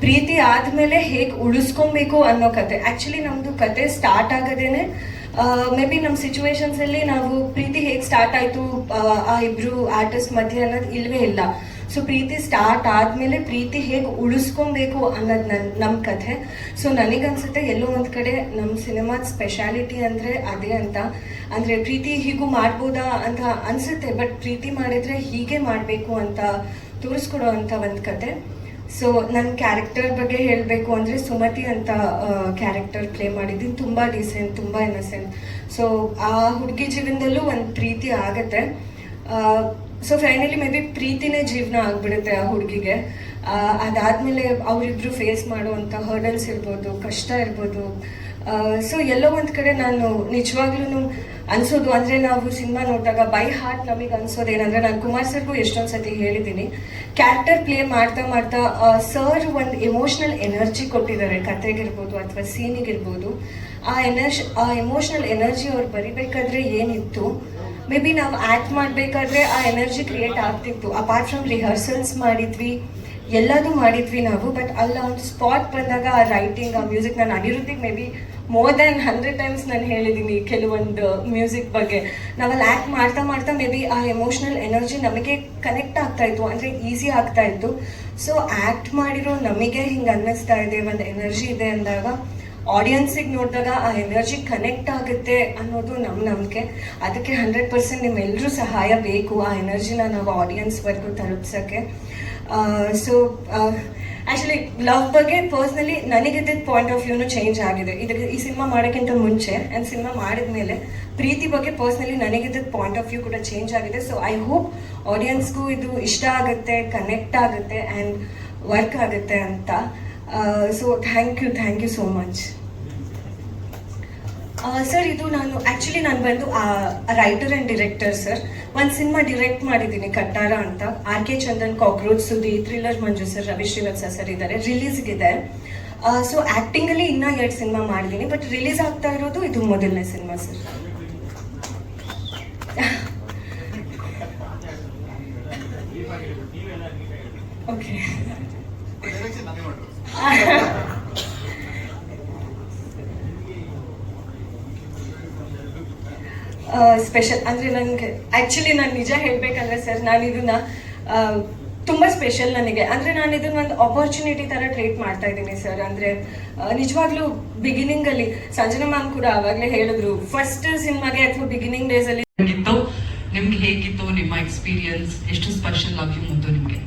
ಪ್ರೀತಿ ಆದ್ಮೇಲೆ ಹೇಗೆ ಉಳಿಸ್ಕೊಬೇಕು ಅನ್ನೋ ಕತೆ. ಆಕ್ಚುಲಿ ನಮ್ದು ಕತೆ ಸ್ಟಾರ್ಟ್ ಆಗೋದೇನೆ. ಮೇ ಬಿ ನಮ್ಮ ಸಿಚುವೇಶನ್ಸ್ ಅಲ್ಲಿ ನಾವು ಪ್ರೀತಿ ಹೇಗೆ ಸ್ಟಾರ್ಟ್ ಆಯ್ತು ಆ, ಇಬ್ರು ಆರ್ಟಿಸ್ಟ್ ಮಧ್ಯೆ ಅನ್ನೋದು ಇಲ್ವೇ ಇಲ್ಲ. ಸೊ ಪ್ರೀತಿ ಸ್ಟಾರ್ಟ್ ಆದ್ಮೇಲೆ ಪ್ರೀತಿ ಹೇಗೆ ಉಳಿಸ್ಕೊಬೇಕು ಅನ್ನೋದು ನನ್ ನಮ್ಮ ಕಥೆ ಸೊ ನನಗನ್ಸುತ್ತೆ ಎಲ್ಲೋ ಒಂದು ಕಡೆ ನಮ್ಮ ಸಿನಿಮಾದ ಸ್ಪೆಷಾಲಿಟಿ ಅಂದರೆ ಅದೇ ಅಂತ. ಅಂದರೆ ಪ್ರೀತಿ ಹೀಗೂ ಮಾಡ್ಬೋದಾ ಅಂತ ಅನ್ಸುತ್ತೆ ಬಟ್ ಪ್ರೀತಿ ಮಾಡಿದ್ರೆ ಹೀಗೆ ಮಾಡಬೇಕು ಅಂತ ತೋರಿಸ್ಕೊಡೋ ಅಂತ ಒಂದು ಕತೆ. ಸೊ ನನ್ನ ಕ್ಯಾರೆಕ್ಟರ್ ಬಗ್ಗೆ ಹೇಳಬೇಕು ಅಂದರೆ ಸುಮತಿ ಅಂತ ಕ್ಯಾರೆಕ್ಟರ್ ಪ್ಲೇ ಮಾಡಿದ್ದೀನಿ. ತುಂಬ ಡೀಸೆಂಟ್ ತುಂಬ ಇನ್ನಸೆಂಟ್ ಸೊ ಆ ಹುಡುಗಿ ಜೀವನದಲ್ಲೂ ಒಂದು ಪ್ರೀತಿ ಆಗುತ್ತೆ. ಸೊ ಫೈನಲಿ ಮೇ ಬಿ ಪ್ರೀತಿನೇ ಜೀವನ ಆಗ್ಬಿಡುತ್ತೆ ಆ ಹುಡುಗಿಗೆ. ಅದಾದಮೇಲೆ ಅವರಿಬ್ಬರು ಫೇಸ್ ಮಾಡುವಂಥ ಹರ್ಡಲ್ಸ್ ಇರ್ಬೋದು, ಕಷ್ಟ ಇರ್ಬೋದು. ಸೊ ಎಲ್ಲೋ ಒಂದು ಕಡೆ ನಾನು ನಿಜವಾಗ್ಲೂ ಅನ್ಸೋದು. ಅಂದರೆ ನಾವು ಸಿನಿಮಾ ನೋಡಿದಾಗ ಬೈ ಹಾರ್ಟ್ ನಮಗೆ ಏನಂದ್ರೆ ನಾನು ಕುಮಾರ್ ಸರ್ಗೂ ಎಷ್ಟೊಂದು ಸತಿ ಹೇಳಿದ್ದೀನಿ. ಕ್ಯಾರೆಕ್ಟರ್ ಪ್ಲೇ ಮಾಡ್ತಾ ಮಾಡ್ತಾ ಸರ್ ಒಂದು ಎಮೋಷ್ನಲ್ ಎನರ್ಜಿ ಕೊಟ್ಟಿದ್ದಾರೆ. ಕತೆಗಿರ್ಬೋದು ಅಥವಾ ಸೀನಿಗಿರ್ಬೋದು. ಆ ಎನರ್ಜಿ ಆ ಎಮೋಷ್ನಲ್ ಎನರ್ಜಿ ಅವ್ರು ಬರಿಬೇಕಾದ್ರೆ ಏನಿತ್ತು? ಮೇ ಬಿ ನಾವು ಆ್ಯಕ್ಟ್ ಮಾಡಬೇಕಾದ್ರೆ ಆ ಎನರ್ಜಿ ಕ್ರಿಯೇಟ್ ಆಗ್ತಿತ್ತು. ಅಪಾರ್ಟ್ ಫ್ರಮ್ ರಿಹರ್ಸಲ್ಸ್ ಮಾಡಿದ್ವಿ, ಎಲ್ಲದೂ ಮಾಡಿದ್ವಿ ನಾವು ಬಟ್ ಅಲ್ಲ ಒಂದು ಸ್ಪಾಟ್ ಬಂದಾಗ ಆ ರೈಟಿಂಗ್ ಆ ಮ್ಯೂಸಿಕ್ ನಾನು ಅನಿರುದ್ಧಿಗೆ maybe more than hundred times ನಾನು ಹೇಳಿದ್ದೀನಿ ಕೆಲವೊಂದು ಮ್ಯೂಸಿಕ್ ಬಗ್ಗೆ. ನಾವಲ್ಲಿ ಆ್ಯಕ್ಟ್ ಮಾಡ್ತಾ ಮಾಡ್ತಾ ಮೇ ಬಿ ಆ ಎಮೋಷ್ನಲ್ ಎನರ್ಜಿ ನಮಗೆ ಕನೆಕ್ಟ್ ಆಗ್ತಾ ಇತ್ತು, ಅಂದರೆ ಈಸಿ ಆಗ್ತಾ ಇತ್ತು. ಸೊ ಆ್ಯಕ್ಟ್ ಮಾಡಿರೋ ನಮಗೆ ಹಿಂಗೆ ಅನ್ನಿಸ್ತಾ ಇದೆ, ಒಂದು ಎನರ್ಜಿ ಇದೆ ಅಂದಾಗ ಆಡಿಯನ್ಸಿಗೆ ನೋಡಿದಾಗ ಆ ಎನರ್ಜಿ ಕನೆಕ್ಟ್ ಆಗುತ್ತೆ ಅನ್ನೋದು ನಮ್ಮ ನಂಬಿಕೆ. ಅದಕ್ಕೆ ಹಂಡ್ರೆಡ್ ಪರ್ಸೆಂಟ್ ನಿಮ್ಮೆಲ್ಲರೂ ಸಹಾಯ ಬೇಕು ಆ ಎನರ್ಜಿನ ನಾವು ಆಡಿಯನ್ಸ್ವರೆಗೂ ತಲುಪ್ಸೋಕ್ಕೆ. ಸೊ ಆ್ಯಕ್ಚುಲಿ ಲವ್ ಬಗ್ಗೆ ಪರ್ಸ್ನಲಿ ನನಗಿದ್ದ ಪಾಯಿಂಟ್ ಆಫ್ ವ್ಯೂನು ಚೇಂಜ್ ಆಗಿದೆ. ಇದಕ್ಕೆ ಈ ಸಿನಿಮಾ ಮಾಡೋಕ್ಕಿಂತ ಮುಂಚೆ ಆ್ಯಂಡ್ ಸಿನಿಮಾ ಮಾಡಿದ ಮೇಲೆ ಪ್ರೀತಿ ಬಗ್ಗೆ ಪರ್ಸ್ನಲಿ ನನಗಿದ್ದ ಪಾಯಿಂಟ್ ಆಫ್ ವ್ಯೂ ಕೂಡ ಚೇಂಜ್ ಆಗಿದೆ. ಸೊ ಐ ಹೋಪ್ ಆಡಿಯನ್ಸ್ಗೂ ಇದು ಇಷ್ಟ ಆಗುತ್ತೆ ಕನೆಕ್ಟ್ ಆಗುತ್ತೆ ಆ್ಯಂಡ್ ವರ್ಕ್ ಆಗುತ್ತೆ ಅಂತ. So thank you thank you so much sir ಇದು ನಾನು ಆ್ಯಕ್ಚುಲಿ ನಾನು ಬಂದು ರೈಟರ್ ಆ್ಯಂಡ್ ಡಿರೆಕ್ಟರ್ ಸರ್ ಒಂದು ಸಿನಿಮಾ ಡಿರೆಕ್ಟ್ ಮಾಡಿದ್ದೀನಿ ಕಟ್ಟಾರ ಅಂತ. R K Chandan cockroach Sudhi thriller Manju sir Ravi Srivatsa sir ಇದ್ದಾರೆ ರಿಲೀಸ್ಗಿದೆ ಸೊ ಆ್ಯಕ್ಟಿಂಗಲ್ಲಿ ಇನ್ನೂ ಎರಡು ಸಿನಿಮಾ ಮಾಡಿದ್ದೀನಿ ಬಟ್ ರಿಲೀಸ್ ಆಗ್ತಾ ಇರೋದು ಇದು ಮೊದಲನೇ ಸಿನಿಮಾ ಸರ್ ಓಕೆ ಸ್ಪೆಷಲ್ ಅಂದರೆ ನನಗೆ ಆ್ಯಕ್ಚುಲಿ ನಾನು ನಿಜ ಹೇಳಬೇಕಂದ್ರೆ ಸರ್ ನಾನು ಇದನ್ನ ತುಂಬಾ ಸ್ಪೆಷಲ್ ನನಗೆ. ಅಂದರೆ ನಾನು ಇದನ್ನ ಒಂದು ಆಪರ್ಚುನಿಟಿ ಥರ ಟ್ರೀಟ್ ಮಾಡ್ತಾ ಇದ್ದೀನಿ ಸರ್ ಅಂದರೆ ನಿಜವಾಗ್ಲೂ ಬಿಗಿನಿಂಗಲ್ಲಿ ಸಂಜನಾ ಮ್ಯಾಮ್ ಕೂಡ ಆವಾಗಲೇ ಹೇಳಿದ್ರು ಫಸ್ಟ್ ಸಿನಿಮಾಗೆ ಅಥವಾ ಬಿಗಿನಿಂಗ್ ಡೇಸಲ್ಲಿ ಹೇಗಿತ್ತು? ನಿಮ್ಗೆ ಹೇಗಿತ್ತು? ನಿಮ್ಮ ಎಕ್ಸ್ಪೀರಿಯನ್ಸ್ ಎಷ್ಟು ಸ್ಪೆಷಲ್ ಆಗಿ ಮುಂದೆ ನಿಮಗೆ?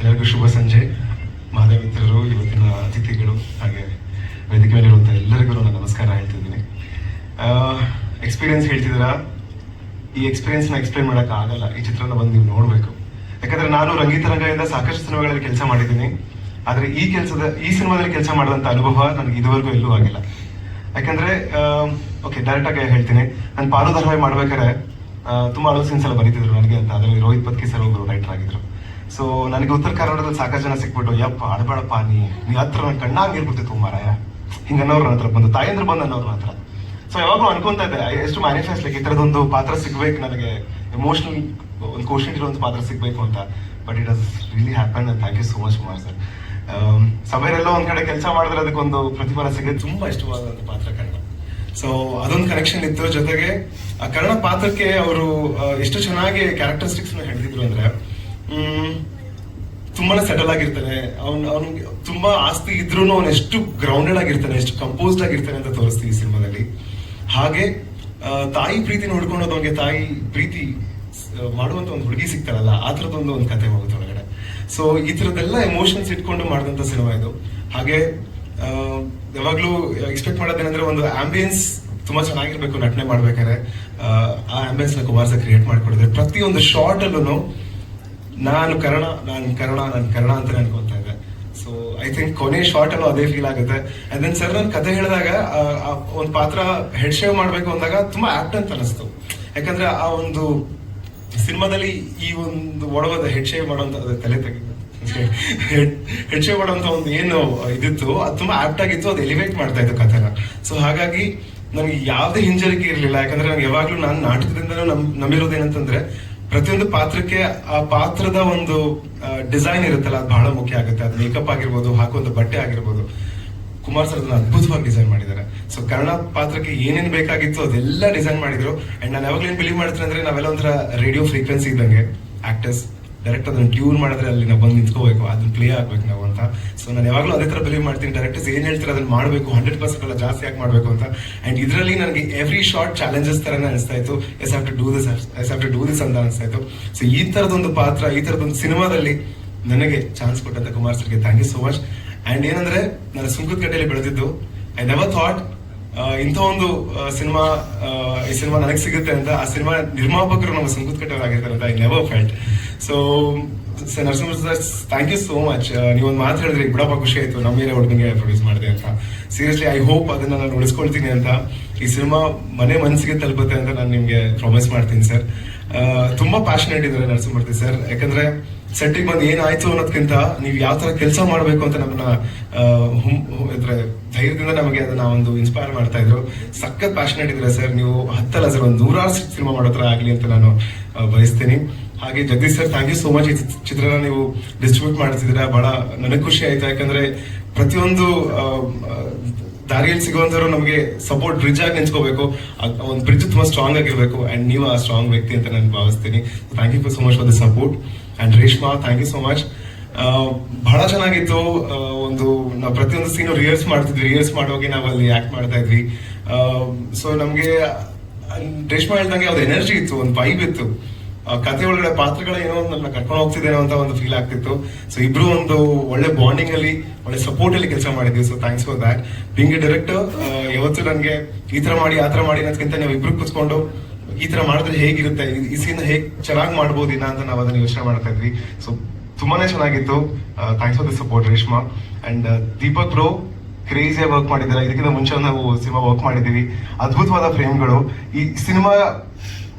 ಎಲ್ಲರಿಗೂ ಶುಭ ಸಂಜೆ. ಮಾಧ್ಯಮ ಮಿತ್ರರು ಇವತ್ತಿನ ಅತಿಥಿಗಳು ಹಾಗೆ ವೇದಿಕೆ ಮೇಲಿರುವಂಥ ಎಲ್ಲರಿಗೂ ನಾನು ನಮಸ್ಕಾರ ಹೇಳ್ತಿದ್ದೀನಿ ಎಕ್ಸ್ಪೀರಿಯನ್ಸ್ ಹೇಳ್ತಿದ್ದೀರಾ? ಈ ಎಕ್ಸ್ಪೀರಿಯನ್ಸ್ನ ಎಕ್ಸ್ಪ್ಲೇನ್ ಮಾಡೋಕೆ ಆಗಲ್ಲ. ಈ ಚಿತ್ರನ ಬಂದು ನೀವು ನೋಡಬೇಕು. ಯಾಕಂದ್ರೆ ನಾನು ರಂಗಿತರಂಗದಿಂದ ಸಾಕಷ್ಟು ಸಿನಿಮಾಗಳಲ್ಲಿ ಕೆಲಸ ಮಾಡಿದ್ದೀನಿ. ಆದರೆ ಈ ಕೆಲಸದ, ಈ ಸಿನಿಮಾದಲ್ಲಿ ಕೆಲಸ ಮಾಡಿದಂಥ ಅನುಭವ ನನಗೆ ಇದುವರೆಗೂ ಎಲ್ಲೂ ಆಗಿಲ್ಲ. ಯಾಕಂದ್ರೆ ಓಕೆ ಡೈರೆಕ್ಟಾಗಿ ಹೇಳ್ತೀನಿ. ನಾನು ಪಾಲು ಧಾರಾವಾಹಿ ಮಾಡ್ಬೇಕಾದ್ರೆ ತುಂಬ ಅಳು ಸೀನ್ಸ್ ಎಲ್ಲ ಬರೀತಿದ್ರು ನನಗೆ ಅಂತ. ಅದರಲ್ಲಿ ರೋಹಿತ್ ಪತ್ಕಿ ಸರ್ ಒಬ್ಬರು ರೈಟರ್ ಆಗಿದ್ರು. ಸೊ ನನಗೆ ಉತ್ತರ ಕರ್ನಾಟಕದಲ್ಲಿ ಸಾಕಷ್ಟು ಜನ ಸಿಕ್ಬಿಟ್ಟು, ಯಪ್ಪ, ಆಡಬೇಡಪ್ಪ ನೀ. ನೀ ಹತ್ರ ನನ್ನ ಕಣ್ಣಾಗಿರ್ಬಿಡ್ತಿತ್ತು ಮಾರಾಯ. ಹಿಂಗೆ ಅನ್ನೋರು ನನ್ನ ಹತ್ರ ಬಂದು, ತಾಯಂದ್ರು ಬಂದು ಅನ್ನೋರು ಹತ್ರ. ಸೊ ಯಾವಾಗಲೂ ಅನ್ಕೊಂತ ಇದ್ದೆ ಎಷ್ಟು ಮ್ಯಾನಿಫೆಸ್ಟ್ ಲೈಕ್ ಈ ಥರದೊಂದು ಪಾತ್ರ ಸಿಗ್ಬೇಕು ನನಗೆ. ಎಮೋಷನಲ್ ಒಂದು ಕ್ವಶನ್ ಇರುವಂತ ಪಾತ್ರ ಸಿಗ್ಬೇಕು ಅಂತ. But it has really happen and thank you so much Kumar sir ಸಭೆಯಲ್ಲೆಲ್ಲೋ ಒಂದ್ ಕಡೆ ಕೆಲಸ ಮಾಡಿದ್ರೆ ಅದಕ್ಕೊಂದು ಪ್ರತಿಫಲ ಸಿಗೋದು ತುಂಬಾ ಇಷ್ಟವಾದಂಥ ಪಾತ್ರ ಕನ್ನಡ ಸೊ ಅದೊಂದು ಕನೆಕ್ಷನ್ ಇತ್ತು. ಜೊತೆಗೆ, ಆ ಕನ್ನಡ ಪಾತ್ರಕ್ಕೆ ಅವರು ಎಷ್ಟು ಚೆನ್ನಾಗಿ ಕ್ಯಾರೆಕ್ಟರಿಸ್ಟಿಕ್ಸ್ ಹೇಳಿದ್ರು ಅಂದ್ರೆ ತುಂಬಾ ತುಂಬಾನೇ ಸೆಟಲ್ ಆಗಿರ್ತಾನೆ ಅವ್ನ್, ಅವ್ನಿಗೆ ತುಂಬಾ ಆಸ್ತಿ ಇದ್ರೂ ಅವ್ನು ಎಷ್ಟು ಗ್ರೌಂಡೆಡ್ ಆಗಿರ್ತಾನೆ, ಎಷ್ಟು ಕಂಪೋಸ್ಡ್ ಆಗಿರ್ತಾನೆ ಅಂತ ತೋರಿಸ್ತೀವಿ ಈ ಸಿನಿಮಾದಲ್ಲಿ. ಹಾಗೆ ತಾಯಿ ಪ್ರೀತಿ ನೋಡ್ಕೊಂಡೋದವ್ಗೆ ತಾಯಿ ಪ್ರೀತಿ ಮಾಡುವಂತ ಒಂದು ಹುಡುಗಿ ಸಿಗ್ತಾರಲ್ಲ ಆ ಥರದೊಂದು ಒಂದು ಕತೆ ಹೋಗುತ್ತೆ ಒಳಗಡೆ. ಸೊ ಈ ಥರದ್ದೆಲ್ಲ ಎಮೋಷನ್ಸ್ ಇಟ್ಕೊಂಡು ಮಾಡಿದಂತ ಸಿನಿಮಾ ಇದು. ಹಾಗೆ ಯಾವಾಗಲೂ ಎಕ್ಸ್ಪೆಕ್ಟ್ ಮಾಡೋದೇನೆಂದ್ರೆ ಒಂದು ಆಂಬಿಯನ್ಸ್ ತುಂಬಾ ಚೆನ್ನಾಗಿರ್ಬೇಕು ನಟನೆ ಮಾಡ್ಬೇಕಾದ್ರೆ ಆ, ಆಂಬಿಯನ್ಸ್ನ ಕುಮಾರ್ ಕ್ರಿಯೇಟ್ ಮಾಡ್ಕೊಡಿದ್ರೆ. ಪ್ರತಿಯೊಂದು ಶಾರ್ಟ್ ಅಲ್ಲೂ ನಾನು ಕನ್ನಡ ನಾನು ಕನ್ನಡ ನಾನು ಕನ್ನಡ ಅಂತ ಅನ್ಕೊಂತ ಇದ್ದೆ. ಸೊ ಐ ಥಿಂಕ್ ಕೊನೆ ಶಾರ್ಟ್ ಅಲ್ಲೂ ಅದೇ ಫೀಲ್ ಆಗುತ್ತೆ. ಅಂಡ್ ದೆನ್ ಸರ್ ನಾನು ಕತೆ ಹೇಳಿದಾಗ ಒಂದು ಪಾತ್ರ ಹೆಡ್ ಶೇವ್ ಮಾಡಬೇಕು ಅಂದಾಗ ತುಂಬಾ ಆಪ್ಟ್ ಅಂತ ಅನಿಸ್ತು. ಯಾಕಂದ್ರೆ ಆ ಒಂದು ಸಿನಿಮಾದಲ್ಲಿ ಈ ಒಂದು ಒಡವದ ಹೆಡ್ ಶೇವ್ ಅದು ತಲೆ ತೆಗೆ ಹೆಡ್ ಶೇವ್ ಮಾಡುವಂತ ಒಂದು ಏನು ಇದಿತ್ತು, ಅದು ತುಂಬಾ ಆಪ್ಟ್ ಆಗಿತ್ತು, ಅದು ಎಲಿವೇಟ್ ಮಾಡ್ತಾ ಇತ್ತು ಕಥೆನ. ಸೊ ಹಾಗಾಗಿ ನನಗೆ ಯಾವುದೇ ಹಿಂಜರಿಕೆ ಇರಲಿಲ್ಲ. ಯಾಕಂದ್ರೆ ನನಗೆ ಯಾವಾಗ್ಲೂ ನಾನು ನಾಟಕದಿಂದ ನಮ್ ನಂಬಿರೋದು ಏನಂತಂದ್ರೆ ಪ್ರತಿಯೊಂದು ಪಾತ್ರಕ್ಕೆ ಆ ಪಾತ್ರದ ಒಂದು ಡಿಸೈನ್ ಇರುತ್ತಲ್ಲ, ಅದು ಬಹಳ ಮುಖ್ಯ ಆಗುತ್ತೆ. ಅದು ಮೇಕಪ್ ಆಗಿರ್ಬೋದು ಹಾಕುವಂತ ಬಟ್ಟೆ ಆಗಿರ್ಬೋದು. ಕುಮಾರ್ ಸರ್ ಅದನ್ನ ಅದ್ಭುತವಾಗಿ ಡಿಸೈನ್ ಮಾಡಿದ್ದಾರೆ. ಸೊ ಕನ್ನಡ ಪಾತ್ರಕ್ಕೆ ಏನೇನ್ ಬೇಕಾಗಿತ್ತು ಅದೆಲ್ಲ ಡಿಸೈನ್ ಮಾಡಿದ್ರು. ಅಂಡ್ ನಾನು ಯಾವಾಗ್ಲೂ ಬಿಲೀವ್ ಮಾಡ್ತೀನಿ ಅಂದ್ರೆ ನಾವೆಲ್ಲ ಒಂಥರ ರೇಡಿಯೋ ಫ್ರೀಕ್ವೆನ್ಸಿ ಇದ್ದಂಗೆ ಆಕ್ಟರ್ಸ್ ಡೈರೆಕ್ಟ್ ಅದನ್ನ ಟ್ಯೂನ್ ಮಾಡಿದ್ರೆ ಅಲ್ಲಿ ನಾವು ಬಂದು ನಿಂತ್ಕೋಬೇಕು, ಅದನ್ನ ಪ್ಲೇ ಆಗ್ಬೇಕು ನಾವು ಅಂತ. ಸೊ ನಾನು ಯಾವಾಗಲೂ ಅದೇ ತರ ಬಿಲೀವ್ ಮಾಡ್ತೀನಿ. ಡೈರೆಕ್ಟರ್ಸ್ ಏನ್ ಹೇಳ್ತಾರೆ ಅದನ್ನ ಮಾಡಬೇಕು ಹಂಡ್ರೆಡ್ ಪರ್ಸೆಂಟ್ ಎಲ್ಲ ಜಾಸ್ತಿ ಯಾಕೆ ಮಾಡಬೇಕು ಅಂತ. ಅಂಡ್ ಇದರಲ್ಲಿ ನನಗೆ ಎವ್ರಿ ಶಾರ್ಟ್ ಚಾಲೆಂಜಸ್ ತರನೇ ಅನಿಸ್ತಾ ಇತ್ತು. Yes have to do this yes have to do this ಅಂತ ಅನಿಸ್ತಾ ಇತ್ತು. ಸೊ ಈ ತರದೊಂದು ಪಾತ್ರ, ಈ ತರದೊಂದು ಸಿನಿಮಾದಲ್ಲಿ ನನಗೆ ಚಾನ್ಸ್ ಕೊಟ್ಟಂತ ಕುಮಾರ್ ಸರ್ಗೆ thank you so much and ಏನಂದ್ರೆ, ನಾನು ಸುಂಕದಕಟ್ಟೆಯಲ್ಲಿ ಬೆಳೆದಿದ್ದು ಐ ನೆವರ್ ಥಾಟ್ ಇಂಥ ಒಂದು ಸಿನಿಮಾ ಈ ಸಿನಿಮಾ ನನಗೆ ಸಿಗುತ್ತೆ ಅಂತ ಆ ಸಿನಿಮಾ ನಿರ್ಮಾಪಕರು ನಮ್ಮ ಸಂಕೃತ ಕಟ್ಟವರಾಗಿರ್ತಾರೆ ಅಂತ I never felt so Narasimha sir thank you so much ನೀವೊಂದು ಮಾತು ಹೇಳಿದ್ರಿ, ಬಿಡಪ್ಪ ಖುಷಿ ಆಯ್ತು, ನಮ್ಮ ಮೇಲೆ ಹುಡುಗನಿಗೆ ಪ್ರೊಡ್ಯೂಸ್ ಮಾಡಿದೆ ಅಂತ. ಸೀರಿಯಸ್ಲಿ ಐ ಹೋಪ್ ಅದನ್ನ ನಾನು ಉಳಿಸ್ಕೊಳ್ತೀನಿ ಅಂತ. ಈ ಸಿನಿಮಾ ಮನೆ ಮನಸ್ಸಿಗೆ ತಲುಪುತ್ತೆ ಅಂತ ನಾನು ನಿಮಗೆ ಪ್ರಾಮಿಸ್ ಮಾಡ್ತೀನಿ ಸರ್ ತುಂಬಾ ಪ್ಯಾಷನೇಟ್ ಇದ್ದಾರೆ ನರಸಿಂಹಮೂರ್ತಿ ಸರ್ ಯಾಕಂದ್ರೆ ಸೆಟ್ಟಿಗೆ ಬಂದು ಏನಾಯ್ತು ಅನ್ನೋದಕ್ಕಿಂತ ನೀವು ಯಾವ ತರ ಕೆಲಸ ಮಾಡಬೇಕು ಅಂತ ನಮ್ಮನ್ನ ಧೈರ್ಯದಿಂದ ನಮಗೆ ಅದನ್ನ ಒಂದು ಇನ್ಸ್ಪೈರ್ ಮಾಡ್ತಾ ಇದ್ರು. ಸಖತ್ ಪ್ಯಾಷನೇಟ್ ಇದ್ರೆ ಸರ್, ನೀವು ಹತ್ತಲ್ಲ ಸರ್, ಒಂದು ನೂರಾರು ಸಿನಿಮಾ ಮಾಡೋ ತರ ಆಗ್ಲಿ ಅಂತ ನಾನು ಬಯಸ್ತೀನಿ. ಹಾಗೆ Jagadish sir thank you so much ಈ ಚಿತ್- ಚಿತ್ರನ ನೀವು ಡಿಸ್ಟ್ರಿಬ್ಯೂಟ್ ಮಾಡ್ತಿದ್ದೀರಾ, ಬಹಳ ನನಗೆ ಖುಷಿ ಆಯ್ತು. ಯಾಕಂದ್ರೆ ಪ್ರತಿಯೊಂದು ದಾರಿಯಲ್ಲಿ ಸಿಗುವಂತವ್ರು ನಮಗೆ ಸಪೋರ್ಟ್ ಬ್ರಿಡ್ಜ್ ಆಗಿ ನೆನ್ಸ್ಕೋಬೇಕು ಒಂದು ಬ್ರಿಡ್ಜ್ ತುಂಬಾ ಸ್ಟ್ರಾಂಗ್ ಆಗಿರ್ಬೇಕು. ಅಂಡ್ ನೀವು ಆ ಸ್ಟ್ರಾಂಗ್ ವ್ಯಕ್ತಿ ಅಂತ ನಾನು ಭಾವಿಸ್ತೀನಿ. Thank you so much for the support and Reshma thank you so much ಬಹಳ ಚೆನ್ನಾಗಿತ್ತು ಒಂದು, ನಾವು ಪ್ರತಿಯೊಂದು ಸೀನು ರಿಹರ್ಸ್ ಮಾಡ್ತಿದ್ವಿ ರಿಹರ್ಸ್ ಮಾಡೋಗಿ ನಾವು ಅಲ್ಲಿ ಆಕ್ಟ್ ಮಾಡ್ತಾ ಇದ್ವಿ. ಸೊ ನಮ್ಗೆ ರೇಷ್ಮಾ ಹೇಳ್ದಂಗೆ ಒಂದು ಎನರ್ಜಿ ಇತ್ತು, ಒಂದು ವೈಬ್ ಇತ್ತು. ಕತೆ ಒಳಗಡೆ ಪಾತ್ರಗಳ ಏನೋ ನನ್ನ ಕರ್ಕೊಂಡು ಹೋಗ್ತಿದ್ದೇನೋ ಅಂತ ಒಂದು ಫೀಲ್ ಆಗ್ತಿತ್ತು. ಸೊ ಇಬ್ರು ಒಂದು ಒಳ್ಳೆ ಬಾಂಡಿಂಗ್ ಅಲ್ಲಿ, ಒಳ್ಳೆ ಸಪೋರ್ಟ್ ಅಲ್ಲಿ ಕೆಲಸ ಮಾಡಿದ್ವಿ so thanks for that being a director ಯಾವತ್ತು ನನಗೆ ಈ ತರ ಮಾಡಿ, ಆ ತರ ಮಾಡಿ ಅನ್ನೋದಕ್ಕಿಂತ ನೀವು ಇಬ್ರು ಕೂತ್ಕೊಂಡು ಈ ತರ ಮಾಡಿದ್ರೆ ಹೇಗಿರುತ್ತೆ? ಈ- ಸೀನ್ ಹೇಗ್ ಚೆನ್ನಾಗಿ ಇನ್ನ ಅಂತ ನಾವು ಅದನ್ನ ಯೋಚನೆ ಮಾಡ್ತಾ ಇದ್ವಿ. ಸೊ ತುಂಬಾನೇ ಚೆನ್ನಾಗಿತ್ತು. Thanks for the support Reshma and Deepak bro ಕ್ರೇಜಿಯಾಗಿ work ಮಾಡಿದ್ದಾರೆ. ಇದಕ್ಕಿಂತ ಮುಂಚೆ ನಾವು ಸಿನಿಮಾ ವರ್ಕ್ ಮಾಡಿದೀವಿ ಅದ್ಭುತವಾದ ಫ್ರೇಮ್ಗಳು ಈ ಸಿನಿಮಾ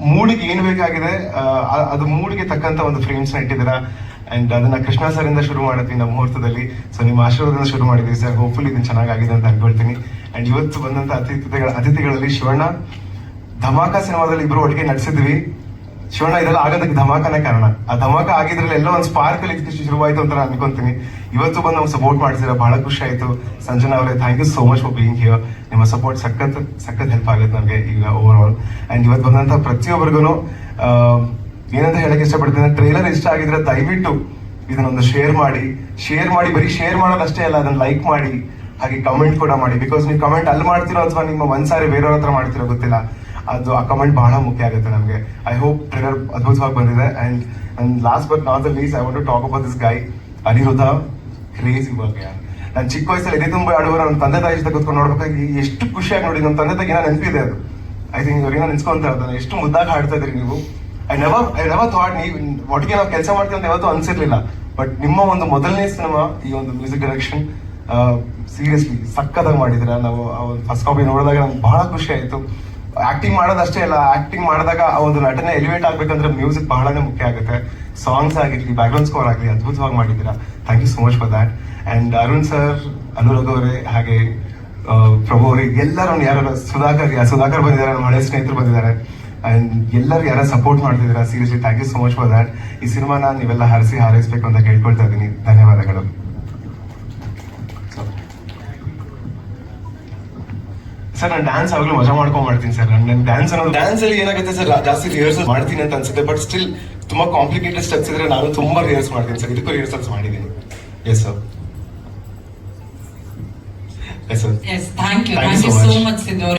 ಮೂಡಿಗೆ ಏನು ಬೇಕಾಗಿದೆ ಅದು ಮೂಡಿಗೆ ತಕ್ಕಂತ ಒಂದು ಫ್ರೇಮ್ಸ್ ಇಟ್ಟಿದ್ದೀರಾ? ಅಂಡ್ ಅದನ್ನ ಕೃಷ್ಣ ಸರ್ ಇಂದ ಶುರು ಮಾಡಿದ್ವಿ ನಮ್ಮ ಮುಹೂರ್ತದಲ್ಲಿ. ಸೊ ನಿಮ್ಮ ಆಶೀರ್ವಾದದಿಂದ ಶುರು ಮಾಡಿದ್ವಿ ಸರ್ ಹೋಪ್ಫುಲ್ ಇದನ್ನ ಚೆನ್ನಾಗಿದೆ ಅಂತ ಅನ್ಕೊಳ್ತೀನಿ. ಅಂಡ್ ಇವತ್ತು ಬಂದಂತ ಅತಿಥಿಗಳ ಅತಿಥಿಗಳಲ್ಲಿ ಶಿವಣ್ಣ ಧಮಾಕ ಸಿನಿಮಾದಲ್ಲಿ ಇಬ್ರು ಒಟ್ಟಿಗೆ ನಟಿಸಿದ್ವಿ ಶಿವಣ್ಣ, ಇದೆಲ್ಲ ಆಗೋದಕ್ಕೆ ಧಮಾಕನೇ ಕಾರಣ. ಆ ಧಮಾಕ ಆಗಿದ್ರಲ್ಲಿ ಎಲ್ಲ ಒಂದು ಸ್ಪಾರ್ಕ್ ಶುರುವಾಯ್ತು ಅಂತ ನಾನು ಅನ್ಕೊಂತೀನಿ. ಇವತ್ತು ಬಂದು ನಮ್ಗೆ ಸಪೋರ್ಟ್ ಮಾಡಿಸಿದ್ರೆ ಬಹಳ ಖುಷಿ ಆಯ್ತು. ಸಂಜನಾ ಅವರೇ thank you so much for being here ನಿಮ್ಮ ಸಪೋರ್ಟ್ ಸಖತ್ ಸಖತ್ ಹೆಲ್ಪ್ ಆಗುತ್ತೆ ನನಗೆ ಈಗ ಓವರ್ ಆಲ್ ಅಂಡ್ ಇವತ್ತು ಬಂದಂತ ಪ್ರತಿಯೊಬ್ಬರಿಗೂ ಏನಂತ ಹೇಳಕ್ ಇಷ್ಟಪಡ್ತೀನಿ ಟ್ರೈಲರ್ ಇಷ್ಟ ಆಗಿದ್ರೆ ದಯವಿಟ್ಟು ಇದನ್ನೊಂದು ಶೇರ್ ಮಾಡಿ. ಶೇರ್ ಮಾಡಿ, ಬರೀ ಶೇರ್ ಮಾಡೋದಷ್ಟೇ ಅಲ್ಲ, ಅದನ್ನ ಲೈಕ್ ಮಾಡಿ. ಹಾಗೆ ಕಮೆಂಟ್ ಕೂಡ ಮಾಡಿ. ಬಿಕಾಸ್ ನೀವು ಕಮೆಂಟ್ ಅಲ್ಲಿ ಮಾಡ್ತಿರೋ ಅಥವಾ ನಿಮ್ಮ ಒಂದ್ಸಾರಿ ಬೇರೆಯವ್ರ ಹತ್ರ ಮಾಡ್ತಿರೋ ಗೊತ್ತಿಲ್ಲ. ಅದು ಆ ಕಮೆಂಟ್ ಬಹಳ ಮುಖ್ಯ ಆಗುತ್ತೆ ನಮಗೆ. ಐ ಹೋಪ್ ಟ್ರೇಲರ್ ಅದ್ಭುತವಾಗಿ ಬಂದಿದೆ. And and last but not the least I want to talk about this guy Aniruddha crazy ಬಗ್ಗೆ ನಾನು ಚಿಕ್ಕ ವಯಸ್ಸಲ್ಲಿ ಇದೇ ತುಂಬ ಆಡುವರು ನನ್ನ ತಂದೆ ತಾಯಿ ಜೊತೆ ಕೂತ್ಕೊಂಡು ನೋಡ್ಬೇಕಾಗಿ ಎಷ್ಟು ಖುಷಿಯಾಗಿ ನೋಡಿ ನಮ್ಮ ತಂದೆ ತಾಯಿ ಏನೋ ನೆನಪಿದೆ ಅದು. ಐ ಥಿಂಕ್ ಇವ್ರಿಗೆ ನೆನ್ಸ್ಕೊಂತ ಇರ್ತಾನೆ ಎಷ್ಟು ಮುದ್ದಾಗಿ ಹಾಡ್ತಾ ಇದ್ರಿ ನೀವು. I never I never thought ನೀವು, ಒಟ್ಟಿಗೆ ನಾವು ಕೆಲಸ ಮಾಡ್ತೀವಿ ಅಂತ ಯಾವತ್ತೂ ಅನ್ಸಿರ್ಲಿಲ್ಲ. ಬಟ್ ನಿಮ್ಮ ಒಂದು ಮೊದಲನೇ ಸಿನಿಮಾ ಈ ಒಂದು ಮ್ಯೂಸಿಕ್ ಡೈರೆಕ್ಷನ್ ಸೀರಿಯಸ್ಲಿ ಸಕ್ಕತ್ತಾಗಿ ಮಾಡಿದ್ರೆ ನಾವು ಫಸ್ಟ್ ಕಾಪಿ ನೋಡಿದಾಗ ನಂಗೆ ಬಹಳ ಖುಷಿ ಆಯ್ತು. ಆಕ್ಟಿಂಗ್ ಮಾಡೋದಷ್ಟೇ ಅಲ್ಲ ಆಕ್ಟಿಂಗ್ ಮಾಡಿದಾಗ ಆ ಒಂದು ನಟನೆ ಎಲಿವೇಟ್ ಆಗ್ಬೇಕಂದ್ರೆ ಮ್ಯೂಸಿಕ್ ಬಹಳನೇ ಮುಖ್ಯ ಆಗುತ್ತೆ. ಸಾಂಗ್ಸ್ ಆಗಿರ್ಲಿ ಬ್ಯಾಕ್ಗ್ರೌಂಡ್ ಸ್ಕೋರ್ ಆಗಲಿ, ಅದ್ಭುತವಾಗಿ ಮಾಡಿದ್ದೀರಾ. Thank you so much for that and Arun sir Anurag ಅವರೇ, ಹಾಗೆ ಪ್ರಭು ಅವರೇ ಎಲ್ಲರೂ ಯಾರು ಸುಧಾಕರ್ ಸುಧಾಕರ್ ಬಂದಿದ್ದಾರೆ, ನಮ್ಮ ಹಳೆ ಸ್ನೇಹಿತರು ಬಂದಿದ್ದಾರೆ. ಅಂಡ್ ಎಲ್ಲರೂ ಯಾರು ಸಪೋರ್ಟ್ ಮಾಡ್ತಿದ್ದೀರಾ seriously thank you so much for that ಈ ಸಿನಿಮಾನ ನೀವೆಲ್ಲ ಹರಿಸಿ ಹಾರೈಸ್ಬೇಕು ಅಂತ ಕೇಳ್ಕೊಳ್ತಾ ಇದ್ದೀನಿ. ಧನ್ಯವಾದಗಳು. ಸರ್ ನಾನು ಡ್ಯಾನ್ಸ್ ಆಗ್ಲೂ ಮಜಾ ಮಾಡ್ಕೊಂಡು ಮಾಡ್ತೀನಿ ಸರ್ ನನ್ನ ಡ್ಯಾನ್ಸ್ ಅನ್ನೋದು ಡ್ಯಾನ್ಸ್ ಅಲ್ಲಿ ಏನಾಗುತ್ತೆ ಸರ್ ಜಾಸ್ತಿ ರಿಹರ್ಸಲ್ ಮಾಡ್ತೀನಿ ಅಂತ ಅನ್ಸುತ್ತೆ ಬಟ್ ಸ್ಟಿಲ್ ತುಂಬಾ ಕಾಂಪ್ಲಿಕೇಟೆಡ್ ಸ್ಟೆಪ್ಸ್ ಇದ್ರೆ ನಾನು ತುಂಬಾ ರಿಹರ್ಸ್ ಮಾಡ್ತೀನಿ ಸರ್ ಇದಕ್ಕೂ ರಿಹರ್ಸಲ್ಸ್ ಮಾಡಿದ್ದೀನಿ. Yes sir yes sir yes thank you thank you so much